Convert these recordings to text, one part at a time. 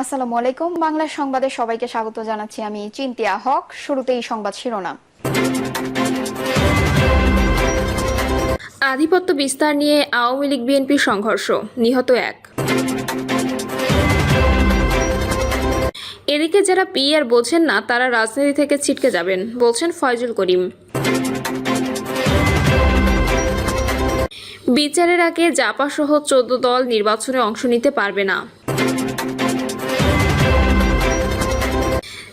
আসসালামু আলাইকুম। বাংলা সংবাদে সবাইকে স্বাগত জানাচ্ছি আমি চিন্তিয়া হক। শুরুতেই সংবাদ শিরোনাম। আধিপত্য বিস্তার নিয়ে আওয়ামী লীগ বিএনপির সংঘর্ষ, নিহত এক। এদিকে যারা পিআর বোঝেন না, তারা রাজনীতি থেকে ছিটকে যাবেন, বলছেন ফয়জুল করিম। বিচারের আগে জাপা সহ চোদ্দ দল নির্বাচনে অংশ নিতে পারবে না।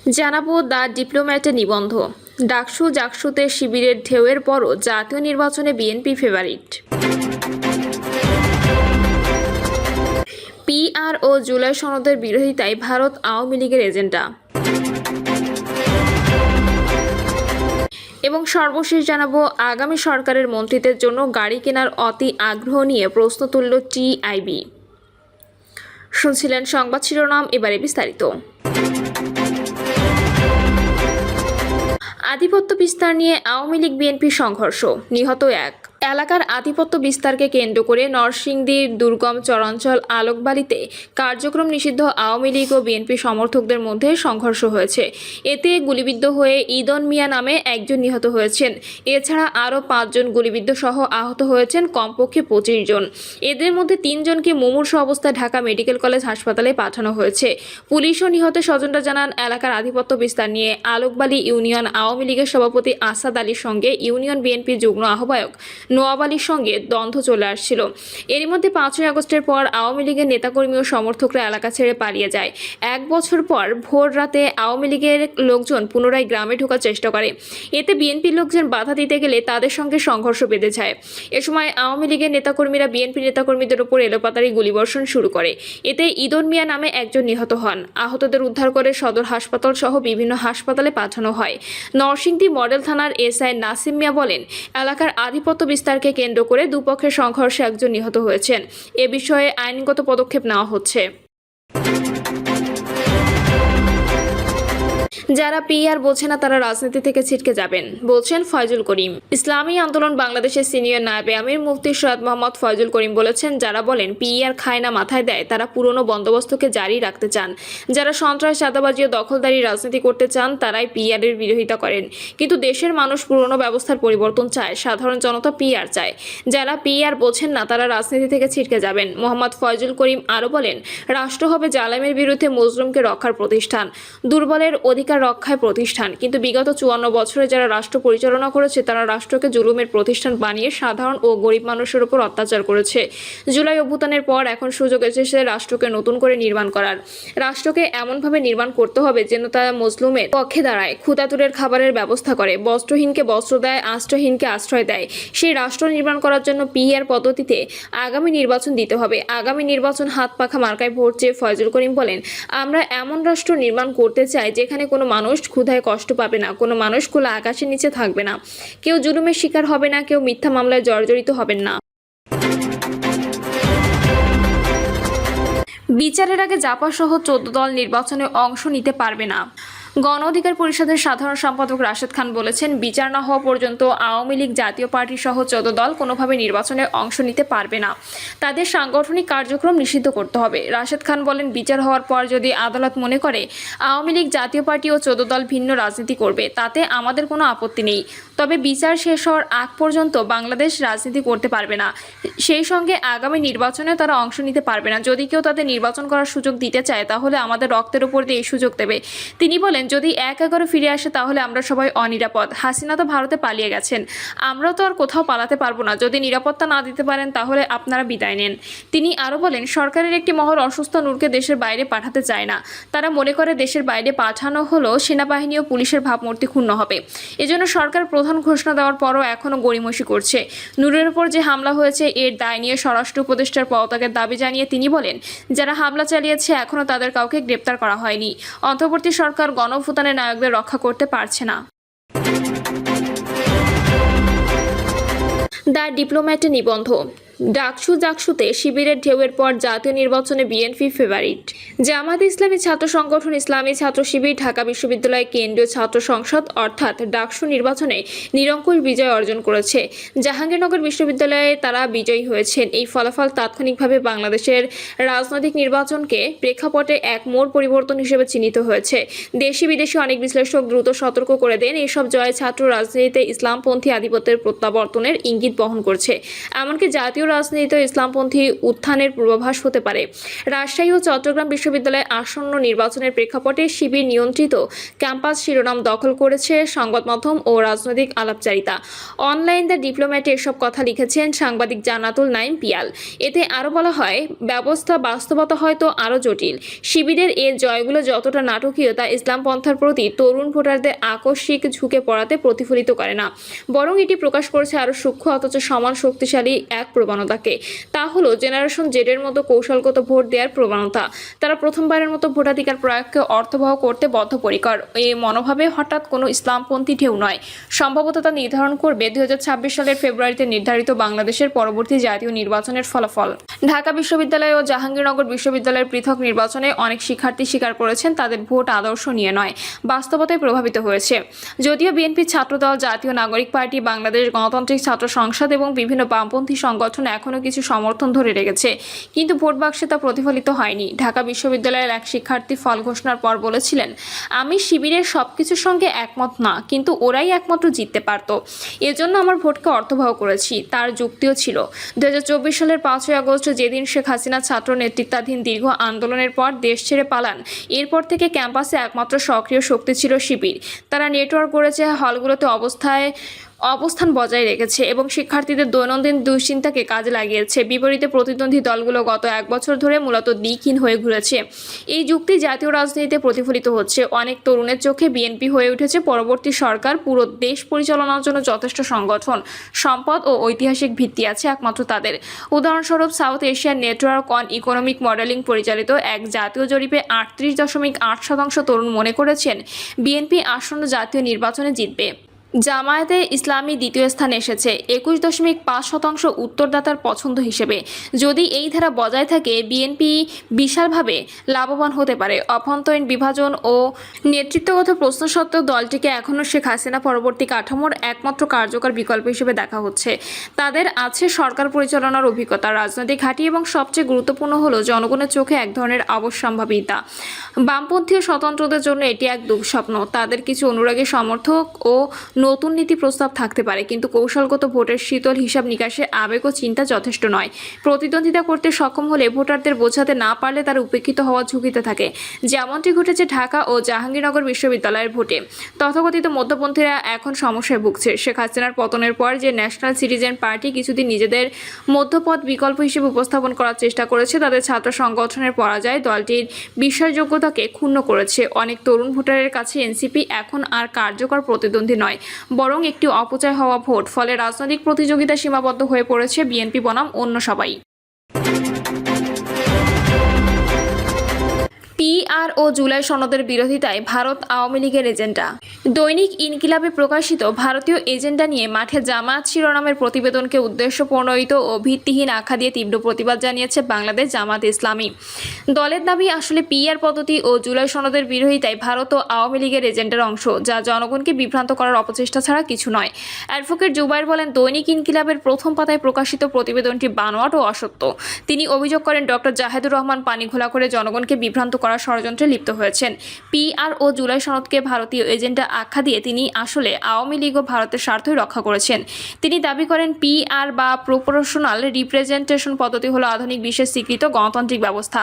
জানাব দ্য ডিপ্লোম্যাটের নিবন্ধ। ডাকসু জাকসুতে শিবিরের ঢেউয়ের পরও জাতীয় নির্বাচনে বিএনপি ফেভারিট। পিআর ও জুলাই সনদের বিরোধিতায় ভারত আওয়ামী লীগের এজেন্ডা। এবং সর্বশেষ জানাব, আগামী সরকারের মন্ত্রীদের জন্য গাড়ি কেনার অতি আগ্রহ নিয়ে প্রশ্ন তুলল টিআইবি। শুনছিলেন সংবাদ শিরোনাম, এবারে বিস্তারিত। আধিপত্য বিস্তার নিয়ে আওয়ামী লীগ বিএনপি সংঘর্ষ নিহত এক। এলাকার আধিপত্য বিস্তারকে কেন্দ্র করে নরসিংদীর দুর্গম চরাঞ্চল আলোকবালিতে কার্যক্রম নিষিদ্ধ আওয়ামী লীগ ও বিএনপি সমর্থকদের মধ্যে সংঘর্ষ হয়েছে। এতে গুলিবিদ্ধ হয়ে ইদন মিয়া নামে একজন নিহত হয়েছেন। এছাড়া আরও পাঁচজন গুলিবিদ্ধ সহ আহত হয়েছেন কমপক্ষে পঁচিশ জন। এদের মধ্যে তিনজনকে মুমূর্ষ অবস্থায় ঢাকা মেডিকেল কলেজ হাসপাতালে পাঠানো হয়েছে। পুলিশ ও নিহত স্বজনরা জানান, এলাকার আধিপত্য বিস্তার নিয়ে আলোকবালী ইউনিয়ন আওয়ামী লীগের সভাপতি আসাদ আলীর সঙ্গে ইউনিয়ন বিএনপির যুগ্ম আহ্বায়ক নোয়াব আলীর সঙ্গে দ্বন্দ্ব চলে আসছিল। এরই মধ্যে পাঁচই আগস্টের পর আওয়ামী লীগের নেতাকর্মী ও সমর্থকরা এলাকা ছেড়ে পালিয়ে যায়। এক বছর পর ভোর রাতে আওয়ামী লীগের লোকজন পুনরায় গ্রামে ঢোকার চেষ্টা করে। এতে বিএনপির লোকজন বাধা দিতে গেলে তাদের সঙ্গে সংঘর্ষ বেঁধে যায়। এ সময় আওয়ামী লীগের নেতাকর্মীরা বিএনপি নেতাকর্মীদের উপর এলোপাতারি গুলিবর্ষণ শুরু করে। এতে ইদন মিয়া নামে একজন নিহত হন। আহতদের উদ্ধার করে সদর হাসপাতাল সহ বিভিন্ন হাসপাতালে পাঠানো হয়। নরসিংদী মডেল থানার এসআই নাসিম মিয়া বলেন, এলাকার আধিপত্য বিস্তারকে কেন্দ্র করে দুপক্ষের সংঘর্ষে একজন নিহত হয়েছেন। এ বিষয়ে আইনগত পদক্ষেপ নেওয়া হচ্ছে। যারা পিআর বোঝে না, তারা রাজনীতি থেকে ছিটকে যাবেন, বলছেন ফয়জুল করিম। ইসলামী আন্দোলন বাংলাদেশের সিনিয়র নায়েবে আমির মুফতি সৈয়দ মোহাম্মদ ফয়জুল করিম বলেছেন, যারা বলেন পিআর খায় না মাথায় দেয়, তারা পুরনো বন্দোবস্তকে জারি রাখতে চান। যারা সন্ত্রাস, চাঁদাবাজি ও দখলদারি রাজনীতি করতে চান, তারাই পিআর এর বিরোধিতা করেন। কিন্তু দেশের মানুষ পুরনো ব্যবস্থার পরিবর্তন চায়, সাধারণ জনতা পিআর চায়। যারা পিআর বোঝেন না, তারা রাজনীতি থেকে ছিটকে যাবেন। মোহাম্মদ ফয়জুল করিম আরও বলেন, রাষ্ট্র হবে জালেমের বিরুদ্ধে মজলুমকে রক্ষার প্রতিষ্ঠান। দুর্বলের অধিকার রক্ষায় প্রতিষ্ঠান। কিন্তু বিগত চুয়ান্ন বছরে যারা রাষ্ট্র পরিচালনা করেছে, তারা রাষ্ট্রকে জুলুমের প্রতিষ্ঠান বানিয়ে সাধারণ ও গরিব মানুষের উপর অত্যাচার করেছে। জুলাই অভ্যুত্থানের পর এখন সুযোগ এসেছে রাষ্ট্রকে নতুন করে নির্মাণ করার। রাষ্ট্রকে এমনভাবে নির্মাণ করতে হবে যেন তারা মজলুমের পক্ষে দাঁড়ায়। ক্ষুদাতুরের খাবারের ব্যবস্থা করে। বস্ত্রহীনকে বস্ত্র দেয়, আশ্রয়হীনকে আশ্রয় দেয়। সেই রাষ্ট্র নির্মাণ করার জন্য পিআর পদ্ধতিতে আগামী নির্বাচন দিতে হবে। আগামী নির্বাচন হাত পাখা মার্কায় ভোট চেয়ে ফয়জুল করিম বলেন, আমরা এমন রাষ্ট্র নির্মাণ করতে চাই যেখানে কোনো মানুষ ক্ষুধায় কষ্ট পাবে না, কোনো মানুষ খোলা আকাশের নিচে থাকবে না। কেউ জুলুমের শিকার হবে না, কেউ মিথ্যা মামলায় জর্জরিত হবেন না। বিচারের আগে জাপা সহ চোদ্দ দল নির্বাচনে অংশ নিতে পারবে না। গণ অধিকার পরিষদের সাধারণ সম্পাদক রাশেদ খান বলেছেন, বিচার না হওয়া পর্যন্ত আওয়ামী লীগ, জাতীয় পার্টি সহ চোদ্দ দল কোনোভাবে নির্বাচনে অংশ নিতে পারবে না। তাদের সাংগঠনিক কার্যক্রম নিষিদ্ধ করতে হবে। রাশেদ খান বলেন, বিচার হওয়ার পর যদি আদালত মনে করে, আওয়ামী লীগ, জাতীয় পার্টি ও চোদ্দ দল ভিন্ন রাজনীতি করবে, তাতে আমাদের কোনো আপত্তি নেই। তবে বিচার শেষ হওয়ার আগ পর্যন্ত বাংলাদেশ রাজনীতি করতে পারবে না। সেই সঙ্গে আগামী নির্বাচনে তারা অংশ নিতে পারবে না। যদি কেউ তাদের নির্বাচন করার সুযোগ দিতে চায়, তাহলে আমাদের রক্তের উপর দিয়ে এই সুযোগ দেবে। তিনি বলেন যদি এক এগারো ফিরে আসে, তাহলে আমরা সবাই অনিরাপদ। হাসিনা তো ভারতে পালিয়ে গেছেন। আমরাও তো আর কোথাও পালাতে পারব না। যদি নিরাপত্তা না দিতে পারেন, তাহলে আপনারা বিদায় নেন। তিনি আরও বলেন, সরকারের একটি মহল অসুস্থ নূরকে দেশের বাইরে পাঠাতে চায় না। তারা মনে করে দেশের বাইরে পাঠানো হলো, সেনাবাহিনী ও পুলিশের ভাবমূর্তি ক্ষুণ্ণ হবে। এজন্য সরকার প্রধান ঘোষণা দেওয়ার পরও এখনও গড়িমসি করছে। নূরের উপর যে হামলা হয়েছে, এর দায় নিয়ে স্বরাষ্ট্র উপদেষ্টার পদত্যাগের দাবি জানিয়ে তিনি বলেন, যারা হামলা চালিয়েছে, এখনও তাদের কাউকে গ্রেপ্তার করা হয়নি। অন্তর্বর্তী সরকার গণভূতানের নায়কদের রক্ষা করতে পারছে না। দ্য ডিপ্লোম্যাটের নিবন্ধ। ডাকসু জাকসুতে শিবিরের ঢেউয়ের পর জাতীয় নির্বাচনে বিএনপি ফেভারিট জামাত ইসলামী ছাত্র সংগঠন ইসলামী ছাত্র শিবির ঢাকা বিশ্ববিদ্যালয় কেন্দ্রীয় ছাত্র সংসদ অর্থাৎ ডাকসু নির্বাচনে নিরঙ্কুশ বিজয় অর্জন করেছে। জাহাঙ্গীরনগর বিশ্ববিদ্যালয়ে তারা বিজয়ী হয়েছেন। এই ফলাফল তাৎক্ষণিকভাবে বাংলাদেশের রাজনৈতিক নির্বাচনকে প্রেক্ষাপটে এক মোড় পরিবর্তন হিসেবে চিহ্নিত হয়েছে। দেশি বিদেশি অনেক বিশ্লেষক দ্রুত সতর্ক করে দেন। এসব জয় ছাত্র রাজনীতিতে ইসলামপন্থী আধিপত্যের প্রত্যাবর্তনের ইঙ্গিত বহন করছে। এমনকি জাতীয় রাজনীতিতে ইসলামপন্থী উত্থানের পূর্বাভাস হতে পারে। রাজশাহী ও চট্টগ্রাম বিশ্ববিদ্যালয়ে আসন্ন নির্বাচনের প্রেক্ষাপটে শিবির নিয়ন্ত্রিত ক্যাম্পাস শিরোনাম দখল করেছে সংবাদ মাধ্যম ও রাজনৈতিক আলাপচারিতা। অনলাইন দ্য ডিপ্লোম্যাটে এসব কথা লিখেছেন সাংবাদিক জানাতুল নাইম পিয়াল। এতে আরও বলা হয়, ব্যবস্থা বাস্তবতা হয়তো আরও জটিল। শিবিরের এ জয়গুলো যতটা নাটকীয় তা ইসলাম পন্থার প্রতি তরুণ ভোটারদের আকস্মিক ঝুঁকে পড়াতে প্রতিফলিত করে না। বরং এটি প্রকাশ করেছে আরও সূক্ষ্ম অথচ সমান শক্তিশালী এক প্রবণতাকে তা হলো জেনারেশন জেডের মতো কৌশলগত ভোট দেওয়ার প্রবণতা। তারা প্রথমবারের মতো ভোটাধিকার প্রয়োগকে অর্থবহ করতে বদ্ধপরিকর। এই মনোভাবে হঠাৎ কোনো ইসলামপন্থী ঢেউ নয়। সম্ভবত তা নির্ধারণ করবে দুই সালের ফেব্রুয়ারিতে নির্ধারিত বাংলাদেশের পরবর্তী জাতীয় নির্বাচনের ফলাফল। ঢাকা বিশ্ববিদ্যালয় ও জাহাঙ্গীরনগর বিশ্ববিদ্যালয়ের পৃথক নির্বাচনে অনেক শিক্ষার্থী স্বীকার করেছেন, তাদের ভোট আদর্শ নিয়ে নয়, বাস্তবতায় প্রভাবিত হয়েছে। যদিও বিএনপি ছাত্রদল, জাতীয় নাগরিক পার্টি, বাংলাদেশ গণতান্ত্রিক ছাত্র সংসদ এবং বিভিন্ন বামপন্থী সংগঠন এখনও কিছু সমর্থন ধরে রেখেছে। কিন্তু ভোট বাক্সে তা প্রতিফলিত হয়নি। ঢাকা বিশ্ববিদ্যালয়ের এক শিক্ষার্থী ফল ঘোষণার পর বলেছিলেন, আমি শিবিরের সব কিছুর সঙ্গে একমত না, কিন্তু ওরাই একমাত্র জিততে পারত। এজন্য আমার ভোটকে অর্থবহ করেছি। তার যুক্তিও ছিল। দুই হাজার চব্বিশ সালের পাঁচই আগস্ট যেদিন শেখ হাসিনা ছাত্র নেতৃত্বাধীন দীর্ঘ আন্দোলনের পর দেশ ছেড়ে পালান, এরপর থেকে ক্যাম্পাসে একমাত্র সক্রিয় শক্তি ছিল শিবির। তারা নেটওয়ার্ক করেছে হলগুলোতে অবস্থায় অবস্থান বজায় রেখেছে এবং শিক্ষার্থীদের দৈনন্দিন দুশ্চিন্তাকে কাজে লাগিয়েছে। বিপরীতে প্রতিদ্বন্দ্বী দলগুলো গত এক বছর ধরে মূলত দিকহীন হয়ে ঘুরেছে। এই যুক্তি জাতীয় রাজনীতিতে প্রতিফলিত হচ্ছে। অনেক তরুণের চোখে বিএনপি হয়ে উঠেছে পরবর্তী সরকার, পুরো দেশ পরিচালনার জন্য যথেষ্ট সংগঠন, সম্পদ ও ঐতিহাসিক ভিত্তি আছে একমাত্র তাদের। উদাহরণস্বরূপ South Asian network on economic modelling পরিচালিত এক জাতীয় জরিপে আটত্রিশ দশমিক আট শতাংশ তরুণ মনে করেছেন, বিএনপি আসন্ন জাতীয় নির্বাচনে জিতবে। জামায়াতে ইসলামী দ্বিতীয় স্থানে এসেছে। একুশ দশমিক পাঁচ শতাংশ উত্তরদাতার পছন্দ হিসেবে। যদি এই ধারা বজায় থাকে, বিএনপি বিশালভাবে লাভবান হতে পারে। অভ্যন্তরীণ বিভাজন ও নেতৃত্বগত প্রশ্ন সত্ত্বেও দলটিকে এখনও শেখ হাসিনা পরবর্তী কাঠামোর একমাত্র কার্যকর বিকল্প হিসেবে দেখা হচ্ছে। তাদের আছে সরকার পরিচালনার অভিজ্ঞতা, রাজনৈতিক ঘাঁটি এবং সবচেয়ে গুরুত্বপূর্ণ হলো জনগণের চোখে এক ধরনের অবশ্যম্ভাবিতা। বামপন্থী স্বতন্ত্রদের জন্য এটি এক দুঃস্বপ্ন। তাদের কিছু অনুরাগী সমর্থক ও নতুন নীতি প্রস্তাব থাকতে পারে, কিন্তু কৌশলগত ভোটের শীতল হিসাব নিকাশে আবেগ ও চিন্তা যথেষ্ট নয়। প্রতিদ্বন্দ্বিতা করতে সক্ষম হলে ভোটারদের বোঝাতে না পারলে তারা উপেক্ষিত হওয়ার ঝুঁকিতে থাকে। যেমনটি ঘটেছে ঢাকা ও জাহাঙ্গীরনগর বিশ্ববিদ্যালয়ের ভোটে। তথাকথিত মধ্যপন্থীরা এখন সমস্যায় ভুগছে। শেখ হাসিনার পতনের পর যে ন্যাশনাল সিটিজেন পার্টি কিছুদিন নিজেদের মধ্যপথ বিকল্প হিসেবে উপস্থাপন করার চেষ্টা করেছে, তাদের ছাত্র সংগঠনের পরাজয় দলটির বিশ্বাসযোগ্যতাকে ক্ষুণ্ণ করেছে। অনেক তরুণ ভোটারের কাছে এনসিপি এখন আর কার্যকর প্রতিদ্বন্দ্বী নয়। বরং একটি অপচয় হওয়া ভোট। ফলে রাজনৈতিক প্রতিযোগিতা সীমাবদ্ধ হয়ে পড়েছে বিএনপি বনাম অন্য সবাই। পিআর ও জুলাই সনদের বিরোধিতায় ভারত আওয়ামী লীগের এজেন্ডা। দৈনিক ইনকিলাবে প্রকাশিত ভারতীয় এজেন্ডা নিয়ে মাঠে জামায়াত শিরোনামের প্রতিবেদনকে উদ্দেশ্য প্রণোদিত ও ভিত্তিহীন আখ্যা দিয়ে তীব্র প্রতিবাদ জানিয়েছে বাংলাদেশ জামাত ইসলামী। দলের দাবি, আসলে পিআর পদ্ধতি ও জুলাই সনদের বিরোধিতায় ভারত ও আওয়ামী লীগের এজেন্ডার অংশ, যা জনগণকে বিভ্রান্ত করার অপচেষ্টা ছাড়া কিছু নয়। অ্যাডভোকেট জুবাইর বলেন, দৈনিক ইনকিলাবের প্রথম পাতায় প্রকাশিত প্রতিবেদনটি বানোয়াট ও অসত্য। তিনি অভিযোগ করেন, ডক্টর জাহেদুর রহমান পানি ঘোলা করে জনগণকে বিভ্রান্ত করার ষড়যন্ত্রে লিপ্ত হয়েছেন। পিআর ও জুলাই সনদকে ভারতীয় এজেন্ডা আখ্যা দিয়ে তিনি আসলে আওয়ামী লীগ ও ভারতের স্বার্থই রক্ষা করেছেন। তিনি দাবি করেন, পিআর বা প্রপোর্শনাল রিপ্রেজেন্টেশন পদ্ধতি হলো আধুনিক বিশ্বের স্বীকৃত গণতান্ত্রিক ব্যবস্থা।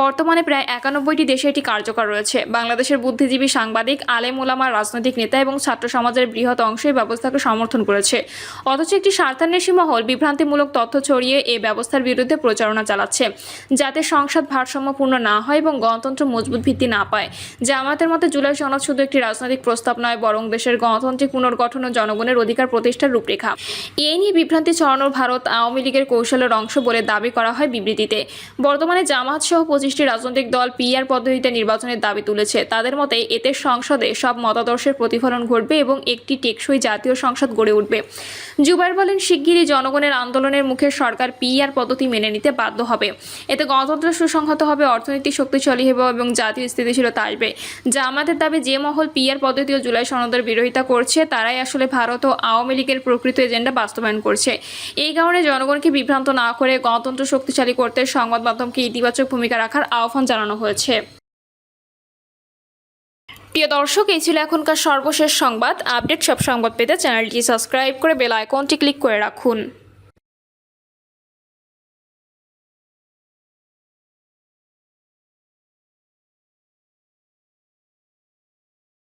বর্তমানে প্রায় একানব্বইটি দেশে এটি কার্যকর রয়েছে। বাংলাদেশের বুদ্ধিজীবী সাংবাদিক, আলেম ওলামা রাজনৈতিক নেতা এবং ছাত্র সমাজের বৃহৎ অংশ এই ব্যবস্থাকে সমর্থন করেছে। অথচ একটি স্বার্থান্বেষী মহল বিভ্রান্তিমূলক তথ্য ছড়িয়ে এই ব্যবস্থার বিরুদ্ধে প্রচারণা চালাচ্ছে। যাতে সংসদ ভারসাম্যপূর্ণ না হয় এবং গণ গণতন্ত্র মজবুত ভিত্তি না পায়। জামায়াতের মতে জুলাই সনদ শুধু একটি রাজনৈতিক প্রস্তাব নয়, বরং দেশের গণতান্ত্রিক পুনর্গঠন ও জনগণের অধিকার প্রতিষ্ঠার রূপরেখা। এ নিয়ে বিভ্রান্তি ছড়ানোর ভারত আওয়ামী লীগের কৌশলের অংশ বলে দাবি করা হয় বিবৃতিতে। বর্তমানে জামায়াত সহ পঁচিশটি রাজনৈতিক দল পিআর পদ্ধতিতে নির্বাচনের দাবি তুলেছে। তাদের মতে এতে সংসদে সব মতাদর্শের প্রতিফলন ঘটবে এবং একটি টেকসই জাতীয় সংসদ গড়ে উঠবে। জুবাইর বলেন, শিগগিরই জনগণের আন্দোলনের মুখে সরকার পিআর পদ্ধতি মেনে নিতে বাধ্য হবে। এতে গণতন্ত্র সুসংহত হবে, অর্থনীতি শক্তিশালী হবে এবং জাতীয় স্থিতিশীলতা আসবে। জামাতের দাবি, যে মহল পিআর পদ্ধতি ও জুলাই সনদের বিরোধিতা করছে, তারাই আসলে ভারত ও আওয়ামী লীগের প্রকৃত এজেন্ডা বাস্তবায়ন করছে। এই কারণে জনগণকে বিভ্রান্ত না করে গণতন্ত্র শক্তিশালী করতে সংবাদ মাধ্যমকে ইতিবাচক ভূমিকা রাখার আহ্বান জানানো হয়েছে। প্রিয় দর্শক, এই ছিল এখনকার সর্বশেষ সংবাদ। আপডেট সব সংবাদ পেতে চ্যানেলটি সাবস্ক্রাইব করে বেল আইকনটি ক্লিক করে রাখুন।